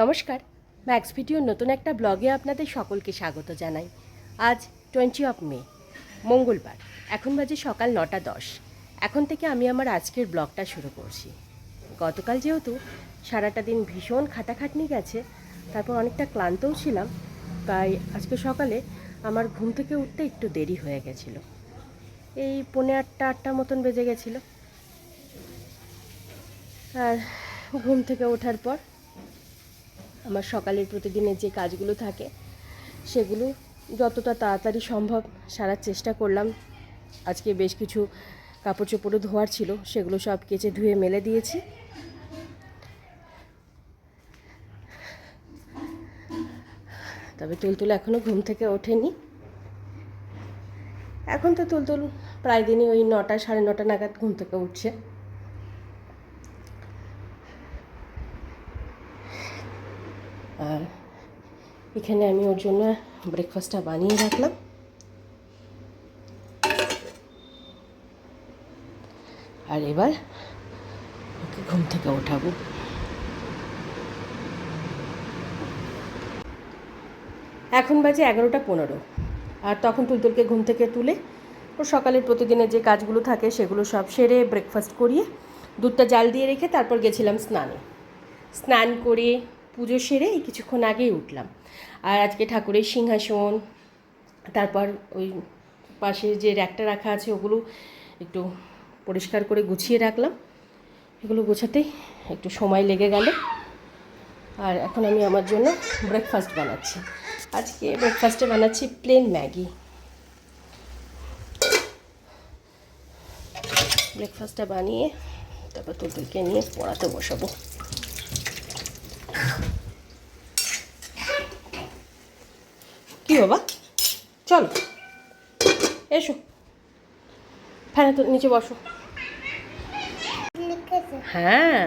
নমস্কার। ম্যাক্স ভিডিওর নতুন একটা ব্লগে আপনাদের সকলকে স্বাগত জানাই। আজ টোয়েন্টি অফ মে, মঙ্গলবার। এখন বাজে সকাল নটা দশ। এখন থেকে আমি আমার আজকের ব্লগটা শুরু করছি। গতকাল যেহেতু সারাটা দিন ভীষণ খাটাখাটনি গেছে, তারপর অনেকটা ক্লান্তও ছিলাম, তাই আজকে সকালে আমার ঘুম থেকে উঠতে একটু দেরি হয়ে গেছিল। এই পৌনে আটটা আটটা মতন বেজে গেছিল। আর ঘুম থেকে ওঠার পর আমার সকালের প্রতিদিনের যে কাজগুলো থাকে, সেগুলো যতটা তাড়াতাড়ি সম্ভব সারার চেষ্টা করলাম। আজকে বেশ কিছু কাপড় চোপড়ও ধোয়ার ছিল, সেগুলো সব কেচে ধুয়ে মেলে দিয়েছি। তবে তুলতুল এখনও ঘুম থেকে ওঠেনি। এখন তো তুলতুল প্রায় দিনই ওই নটা, সাড়ে নটা নাগাদ ঘুম থেকে উঠছে আর এখানে আমি ওর জন্য ব্রেকফাস্টটা বানিয়ে রাখলাম। আর এবার ওকে ঘুম থেকে ওঠাবো। এখন বাজে এগারোটা পনেরো। আর তখন তুলতুলকে ঘুম থেকে তুলে ওর সকালের প্রতিদিনের যে কাজগুলো থাকে সেগুলো সব সেরে ব্রেকফাস্ট করিয়ে দুধটা জাল দিয়ে রেখে তারপর গেছিলাম স্নানে। স্নান করে পুজো সেরে এই কিছুক্ষণ আগেই উঠলাম। আর আজকে ঠাকুরের সিংহাসন, তারপর ওই পাশে যে র্যাকটা রাখা আছে, ওগুলো একটু পরিষ্কার করে গুছিয়ে রাখলাম। এগুলো গোছাতেই একটু সময় লেগে গেল। আর এখন আমি আমার জন্য ব্রেকফাস্ট বানাচ্ছি। আজকে ব্রেকফাস্টে বানাচ্ছি প্লেন ম্যাগি। ব্রেকফাস্টটা বানিয়ে তারপর তোদেরকে নিয়ে পড়াতে বসাবো কি বাবা চলো। এসো। ফ্যানে তো নিচে বসো। হ্যাঁ।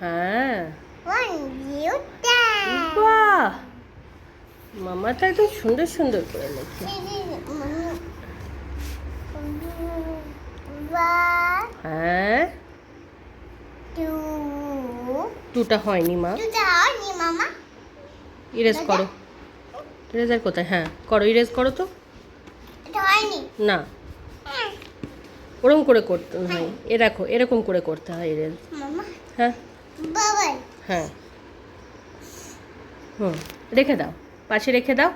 হ্যাঁ। ওয়ান জিরো বাহ! মামা একদম সুন্দর সুন্দর করে লেখে। হ্যাঁ। টু টুটা হয়নি মা ইরেজ করো। ইরেজার কোথায়? হ্যাঁ করো ইরেজ করো তো। না। ওরকম করে করতে হয়। এ দেখো এরকম করে করতে হয় ইরেজ হ্যাঁ। হ্যাঁ। হুম রেখে দাও। পাশে রেখে দাও।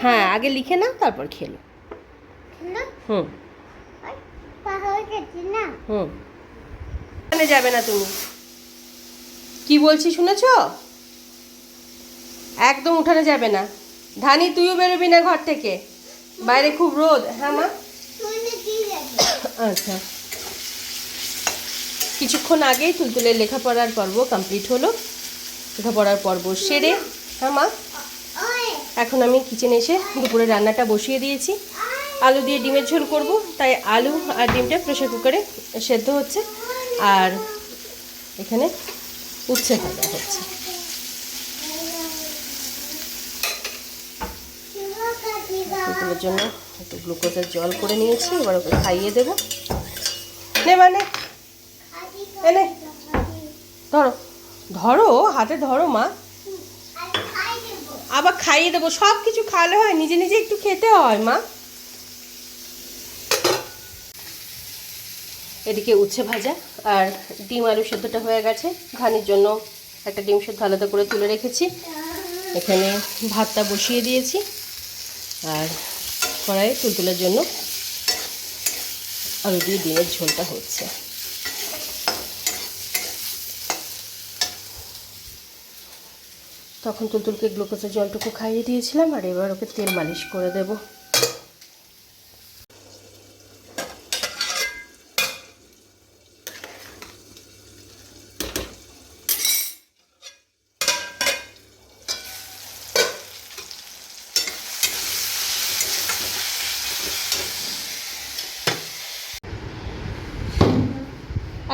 হ্যাঁ আগে লিখে নাও তারপর খেলো। হুম। হুম। যাবে না তুমি। কি বলছি শুনেছ? একদম উঠানে যাবে না। ধানি, তুইও বেরোবি না ঘর থেকে? বাইরে খুব রোদ। হ্যাঁ মা? আচ্ছা। কিছুক্ষণ আগেই তুলতুলের লেখাপড়ার পর্ব কমপ্লিট হলো। লেখাপড়ার পর্ব সেরে। হ্যাঁ মা? এখন আমি কিচেনে এসে দুপুরে রান্নাটা বসিয়ে দিয়েছি। আলু দিয়ে ডিমের ঝোল করব। তাই আলু আর ডিমটা প্রেশার কুকারে সেদ্ধ হচ্ছে। আর এখানে উচ্ছে ভাজা হচ্ছে। দুপুরের জন্য একটু গ্লুকোজের জল করে নিয়েছি, এবার ওকে খাইয়ে দেবো। নে মানে এনে ধরো। ধরো, হাতে ধরো মা। আবার খাইয়ে দেবো। সব কিছু খাওয়ালে হয়, নিজে নিজে একটু খেতে হয় মা। এদিকে উচ্ছে ভাজা আর ডিম আলু সেদ্ধটা হয়ে গেছে। ঘানির জন্য একটা ডিম সেদ্ধ আলাদা করে তুলে রেখেছি। এখানে ভাতটা বসিয়ে দিয়েছি। আর কড়াইয়ে তুলতুলের জন্য আলু দিয়ে ডিমের ঝোলটা হচ্ছে। তখন তুলতুলকে গ্লুকোজের জলটুকু খাইয়ে দিয়েছিলাম আর এবার ওকে তেল মালিশ করে দেব।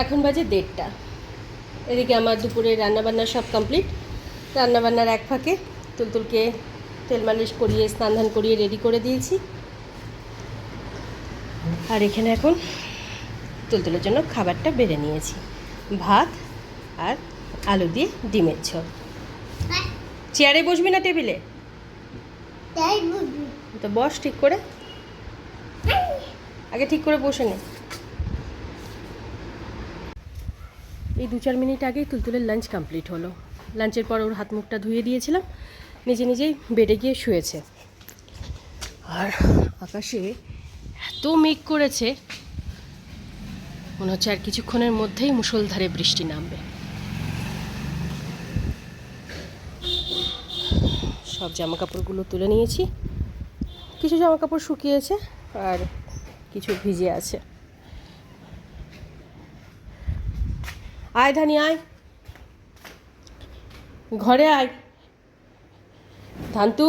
এখন বাজে দেড়টা। এদিকে আমার দুপুরে রান্নাবান্না সব কমপ্লিট রান্নাবান্নার এক ফাঁকে তুলতুলকে তেল মালিশ করিয়ে স্নান ধান করিয়ে রেডি করে দিয়েছি। আর এখানে এখন তুলতুলের জন্য খাবারটা বেড়ে নিয়েছি। ভাত আর আলু দিয়ে ডিমের ঝোল। চেয়ারে বসবি না টেবিলে? তো বস ঠিক করে। আগে ঠিক করে বসে নে। এই দু চার মিনিট আগেই তুলতুলের লাঞ্চ কমপ্লিট হলো। লাঞ্চের পর ওর হাত মুখটা ধুয়ে দিয়েছিলাম, নিজে নিজেই বেডে গিয়ে শুয়েছে। আর আকাশে এত মেঘ করেছে, মনে হচ্ছে আর কিছুক্ষণের মধ্যেই মুষলধারে বৃষ্টি নামবে। সব জামা কাপড়গুলো তুলে নিয়েছি, কিছু জামা কাপড় শুকিয়েছে আর কিছু ভিজে আছে। আয় ধানি আয়। ঘরে আয়। ধানতু?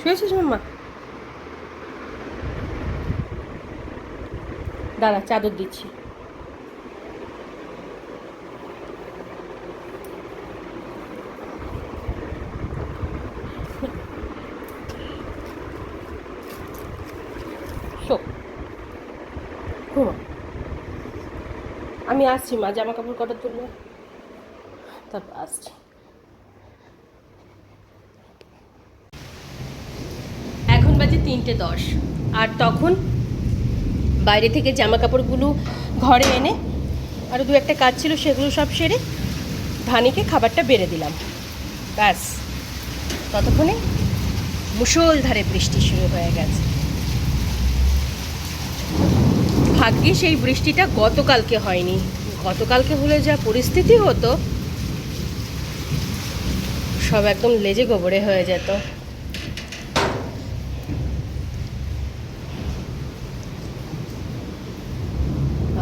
শুয়েছিস মাম্মা? দাদা চাদর দিচ্ছি শো ঘুমো আমি আসছি, মা জামা কাপড় কটা তুলবে? তারপর আসছি। এখন বাজে তিনটে দশ, আর তখন বাইরে থেকে জামা কাপড়গুলো ঘরে এনে আরও দু একটা কাজ ছিল, সেগুলো সব সেরে ধানিকে খাবারটা বেড়ে দিলাম। ব্যাস, ততক্ষণে মুষলধারে বৃষ্টি শুরু হয়ে গেছে। ভাগ্যে সেই বৃষ্টিটা গতকালকে হয়নি। গতকালকে হলে যা পরিস্থিতি হতো, সব একদম লেজে গোবরে হয়ে যেত।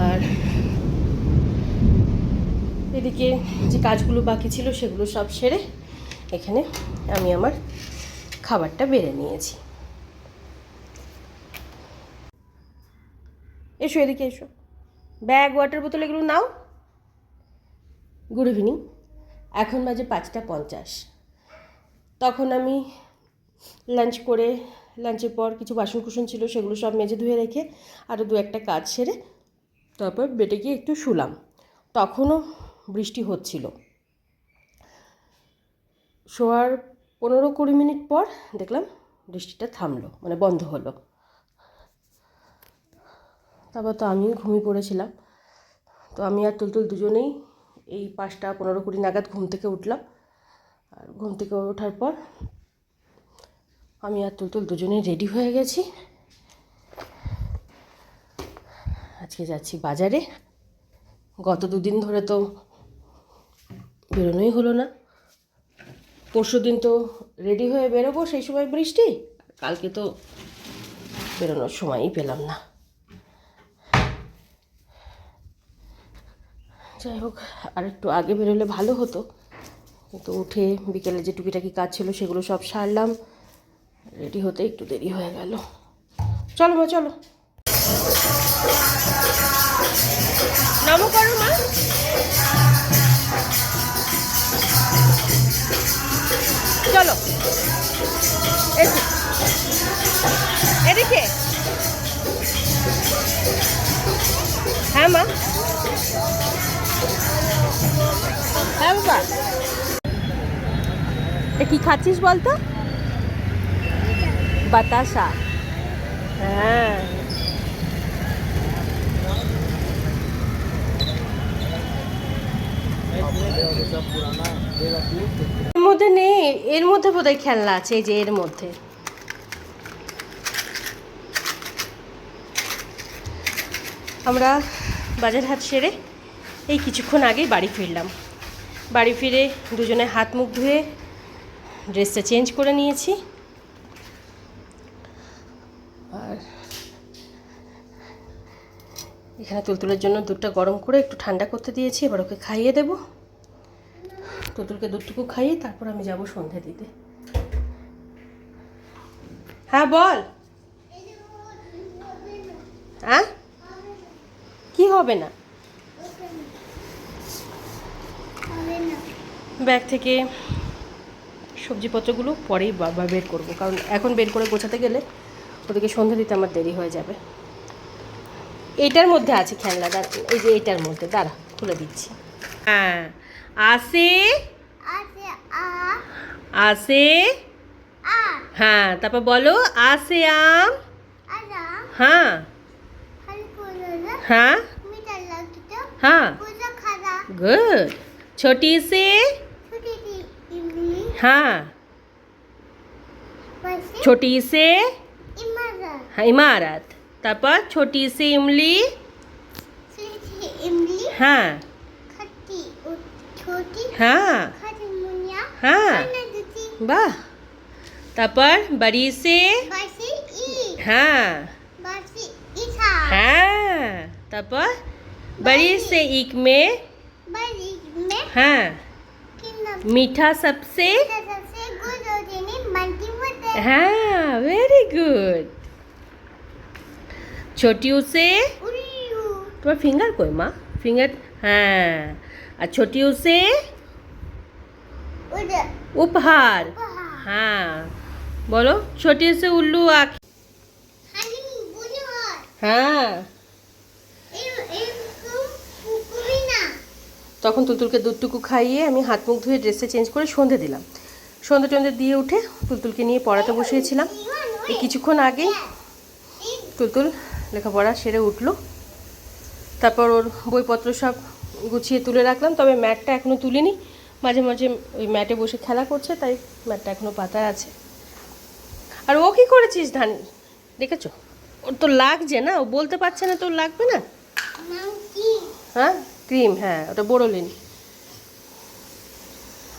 আর এদিকে যে কাজগুলো বাকি ছিল সেগুলো সব সেরে এখানে আমি আমার খাবারটা বেড়ে নিয়েছি। এসো, এদিকে এসো। ব্যাগ ওয়াটার বোতল এগুলো নাও। গুড ইভিনিং এখন বাজে পাঁচটা পঞ্চাশ। তখন আমি লাঞ্চ করে লাঞ্চের পর কিছু বাসন কুসন ছিল, সেগুলো সব মেজে ধুয়ে রেখে আরও দু একটা কাজ সেরে তারপর বেটে গিয়ে একটু শুলাম। তখনও বৃষ্টি হচ্ছিল। শোয়ার পনেরো কুড়ি মিনিট পর দেখলাম বৃষ্টিটা থামলো মানে বন্ধ হলো। তারপর তো আমিও ঘুমিয়ে পড়েছিলাম। তো আমি আর তুলতুল দুজনেই এই পাঁচটা পনেরো কুড়ি নাগাদ ঘুম থেকে উঠলাম। আর ঘুম থেকে ওঠার পর আমি আর তুলতুল দুজনেই রেডি হয়ে গেছি। আজকে যাচ্ছি বাজারে। গত দুদিন ধরে তো বেরোনোই হলো না। পরশু দিন তো রেডি হয়ে বেরোবো সেই সময় বৃষ্টি। কালকে তো বেরোনোর সময়ই পেলাম না। যাই হোক আর একটু আগে বেরোলে ভালো হতো। কিন্তু উঠে বিকেলে যে টুকিটাকি কাজ ছিল সেগুলো সব সারলাম। রেডি হতে একটু দেরি হয়ে গেল। চলো মা চলো। মা। চলো। এদিকে। হ্যাঁ মা। হ্যাঁ কি খাচ্ছিস বলতো? বাতাসা। হ্যাঁ। এর মধ্যে নেই, এর মধ্যে বোধহয় খেলনা আছে, এই যে এর মধ্যে। আমরা বাজার হাট সেরে এই কিছুক্ষণ আগেই বাড়ি ফিরলাম। বাড়ি ফিরে দুজনে হাত মুখ ধুয়ে ড্রেসটা চেঞ্জ করে নিয়েছি। আর এখানে তুলতুলের জন্য দুধটা গরম করে একটু ঠান্ডা করতে দিয়েছি, এবার ওকে খাইয়ে দেবো। তুলতুলকে দুধটুকু খাইয়ে তারপর আমি যাব সন্ধে দিতে। হ্যাঁ বল। হ্যাঁ কি হবে না হবে না ব্যাগ থেকে সবজিপত্রগুলো পরেই বা- বের করব। কারণ এখন বের করে গোছাতে গেলে ওদেরকে সন্ধে দিতে আমার দেরি হয়ে যাবে। এটার মধ্যে আছে খেলনা দাঁড়া এই যে এটার মধ্যে দাঁড়া খুলে দিচ্ছি। হ্যাঁ আসে? আসে হ্যাঁ তারপর বলো আসে আম? হ্যাঁ। হ্যাঁ। হ্যাঁ। মিটা छोटी से? हाँ। छोटी से? हाँ इमारत। तापर छोटी सी इमली? हाँ। हाँ। हाँ। वाह। तापर बड़ी से? हाँ। हाँ। तापर बड़ी से एक में হ্যাঁ। মিঠা সবসে? হ্যাঁ ভেরি গুড ছোটিউ সে তোমার ফিঙ্গার কই মা? ফিঙ্গার হ্যাঁ। আর ছোটিউ সে উপহার। হ্যাঁ। বলো ছোটিউ সে উল্লু আখ। হ্যাঁ। তখন তুলতুলকে দুধটুকু খাইয়ে আমি হাত মুখ ধুয়ে ড্রেসে চেঞ্জ করে সন্ধে দিলাম। সন্ধে টন্ধে দিয়ে উঠে তুলতুলকে নিয়ে পড়াতে বসিয়েছিলাম। এই কিছুক্ষণ আগে তুলতুল লেখাপড়া সেরে উঠল। তারপর ওর বইপত্র সব গুছিয়ে তুলে রাখলাম তবে ম্যাটটা এখনও তুলিনি। মাঝে মাঝে ওই ম্যাটে বসে খেলা করছে তাই ম্যাটটা এখনও পাতা আছে। আর ও কী করেছিস ধান? দেখেছ? ওর তো লাগছে না ও বলতে পারছে না তোর লাগবে না? হ্যাঁ? ক্রিম হ্যাঁ ওটা বোরোলিন।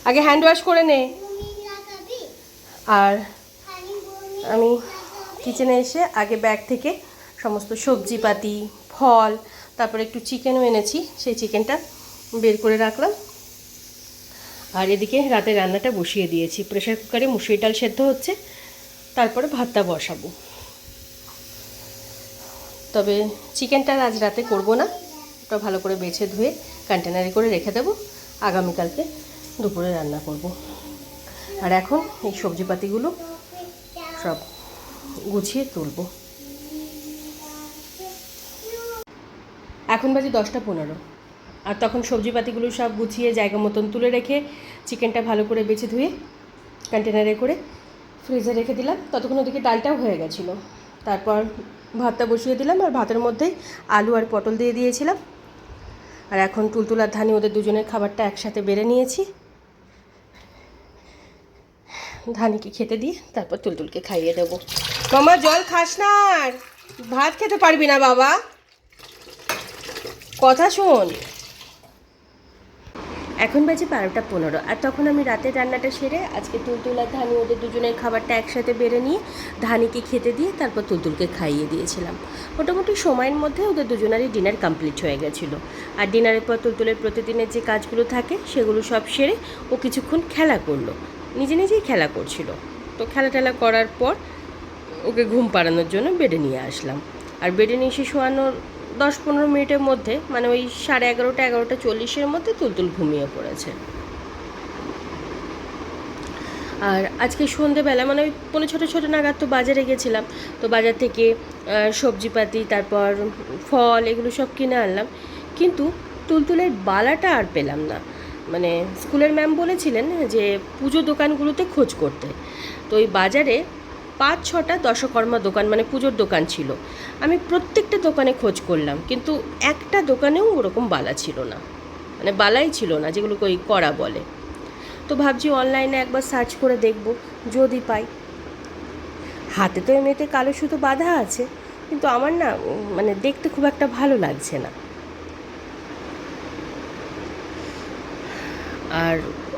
আগে হ্যান্ড ওয়াশ করে নে। আর আমি কিচেনে এসে আগে ব্যাগ থেকে সমস্ত সবজিপাতি ফল, তারপরে একটু চিকেনও এনেছি, সেই চিকেনটা বের করে রাখলাম। আর এদিকে রাতে রান্নাটা বসিয়ে দিয়েছি। প্রেশার কুকারে মুসুরি ডাল সেদ্ধ হচ্ছে, তারপরে ভাতটা বসাবো। তবে চিকেনটা আজ রাতে করব না। ওটা ভালো করে বেছে ধুয়ে কন্টেনারে করে রেখে দেবো। আগামীকালকে দুপুরে রান্না করব। আর এখন এই সবজিপাতিগুলো সব গুছিয়ে তুলবো। এখন বাজে দশটা পনেরো। আর তখন সবজিপাতিগুলো সব গুছিয়ে জায়গা মতন তুলে রেখে চিকেনটা ভালো করে বেছে ধুয়ে কন্টেনারে করে ফ্রিজে রেখে দিলাম। ততক্ষণ ওদিকে ডালটাও হয়ে গেছিল। তারপর ভাতটা বসিয়ে দিলাম। আর ভাতের মধ্যেই আলু আর পটল দিয়ে দিয়েছিলাম। আর এখন তুলতুলার ধানি, ওদের দুজনের খাবারটা একসাথে বেড়ে নিয়েছি। ধানিকে খেতে দিই তারপর তুলতুলকে খাইয়ে দেবো। মামা, জল খাস না ভাত খেতে পারবি না বাবা। কথা শোন। এখন বাজে বারোটা পনেরো। আর তখন আমি রাতের রান্নাটা সেরে আজকে তুলতুল আর ধানি ওদের দুজনের খাবারটা একসাথে বেড়ে নিয়ে ধানিকে খেতে দিয়ে তারপর তুলতুলকে খাইয়ে দিয়েছিলাম। মোটামুটি সময়ের মধ্যে ওদের দুজনেরই ডিনার কমপ্লিট হয়ে গেছিল। আর ডিনারের পর তুলতুলের প্রতিদিনের যে কাজগুলো থাকে সেগুলো সব সেরে ও কিছুক্ষণ খেলা করল। নিজে নিজেই খেলা করছিল। তো খেলা টেলা করার পর ওকে ঘুম পাড়ানোর জন্য বেডে নিয়ে আসলাম। আর বেডে নিয়ে এসে শোয়ানোর দশ পনেরো মিনিটের মধ্যে মানে ওই সাড়ে এগারোটা এগারোটা চল্লিশের মধ্যে তুলতুল ঘুমিয়ে পড়েছে। আর আজকে সন্ধেবেলা মানে ওই পনেরো ছোটো ছোটো নাগাদ তো বাজারে গেছিলাম, তো বাজার থেকে সবজিপাতি, তারপর ফল এগুলো সব কিনে আনলাম। কিন্তু তুলতুলের বালাটা আর পেলাম না। মানে স্কুলের ম্যাম বলেছিলেন যে পুজো দোকানগুলোতে খোঁজ করতে। তো ওই বাজারে পাঁচ ছটা দশকর্মা দোকান মানে পুজোর দোকান ছিল। আমি প্রত্যেকটা দোকানে খোঁজ করলাম, কিন্তু একটা দোকানেও ওরকম বালা ছিল না। মানে বালাই ছিল না, যেগুলোকে ওই করা বলে। তো ভাবছি অনলাইনে একবার সার্চ করে দেখব, যদি পাই। হাতে তো এমনিতে কালো সুতো বাঁধা আছে, কিন্তু আমার না মানে দেখতে খুব একটা ভালো লাগছে না। আর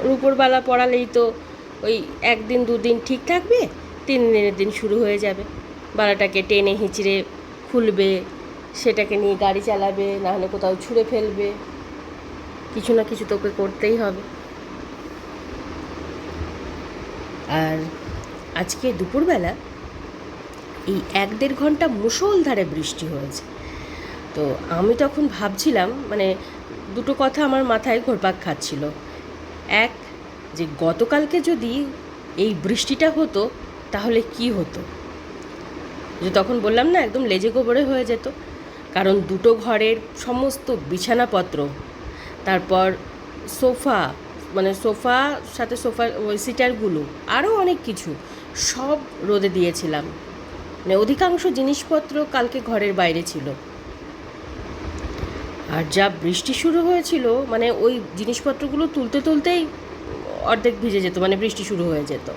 রূপরবালা পড়ালেই তো ওই একদিন, দুদিন ঠিক থাকবে? তিন দিনের দিন শুরু হয়ে যাবে। বালাটাকে টেনে হিঁচড়ে খুলবে, সেটাকে নিয়ে গাড়ি চালাবে না হলে কোথাও ছুঁড়ে ফেলবে। কিছু না কিছু তোকে করতেই হবে। আর আজকে দুপুরবেলা এই এক দেড় ঘণ্টা মুষলধারে বৃষ্টি হয়েছে। তো আমি তখন ভাবছিলাম মানে দুটো কথা আমার মাথায় ঘোরপাক খাচ্ছিল। এক, যে গতকালকে যদি এই বৃষ্টিটা হতো তাহলে কি হতো? যে তখন বললাম না, একদম লেজে গোবরে হয়ে যেত। কারণ দুটো ঘরের সমস্ত বিছানাপত্র, তারপর সোফা মানে সোফা, সাথে সোফা, ওই সিটারগুলো আরও অনেক কিছু, সব রোদে দিয়েছিলাম। মানে অধিকাংশ জিনিসপত্র কালকে ঘরের বাইরে ছিল। আর যা বৃষ্টি শুরু হয়েছিল মানে ওই জিনিসপত্রগুলো তুলতে তুলতেই অর্ধেক ভিজে যেত মানে বৃষ্টি শুরু হয়ে যেত।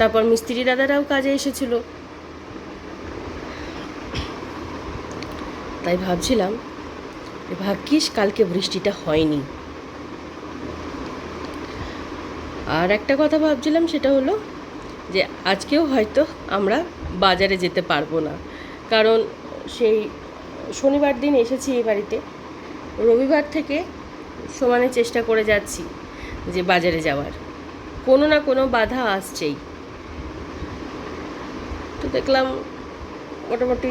তারপর মিস্ত্রি দাদারাও কাজে এসেছিল। তাই ভাবছিলাম ভাগ্যিস কালকে বৃষ্টিটা হয়নি। আর একটা কথা ভাবছিলাম সেটা হলো যে, আজকেও হয়তো আমরা বাজারে যেতে পারব না। কারণ সেই শনিবার দিন এসেছি এই বাড়িতে। রবিবার থেকে সমানে চেষ্টা করে যাচ্ছি যে বাজারে যাওয়ার। কোনো না কোনো বাধা আসছেই। দেখলাম মোটামুটি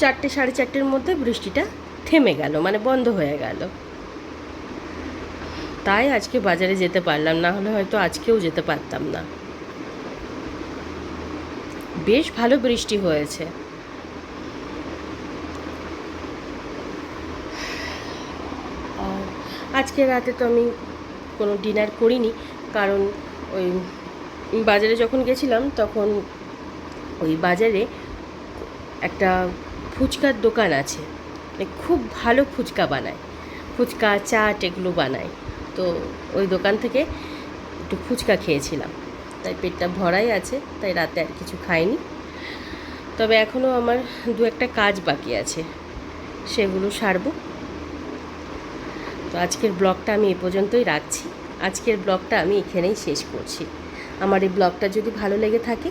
চারটে, সাড়ে চারটের মধ্যে বৃষ্টিটা থেমে গেল মানে বন্ধ হয়ে গেল। তাই আজকে বাজারে যেতে পারলাম, না হলে হয়তো আজকেও যেতে পারতাম না। বেশ ভালো বৃষ্টি হয়েছে। আজকে রাতে তো আমি কোনো ডিনার করিনি, কারণ ওই বাজারে যখন গেছিলাম তখন ওই বাজারে একটা ফুচকার দোকান আছে। মানে খুব ভালো ফুচকা বানায়। ফুচকা, চাট এগুলো বানায়। তো ওই দোকান থেকে একটু ফুচকা খেয়েছিলাম। তাই পেটটা ভরাই আছে, তাই রাতে আর কিছু খাইনি। তবে এখনও আমার দু একটা কাজ বাকি আছে, সেগুলো সারবো। তো আজকের ব্লগটা আমি এ পর্যন্তই রাখছি। আজকের ব্লগটা আমি এখানেই শেষ করছি। আমার এই ব্লগটা যদি ভালো লেগে থাকে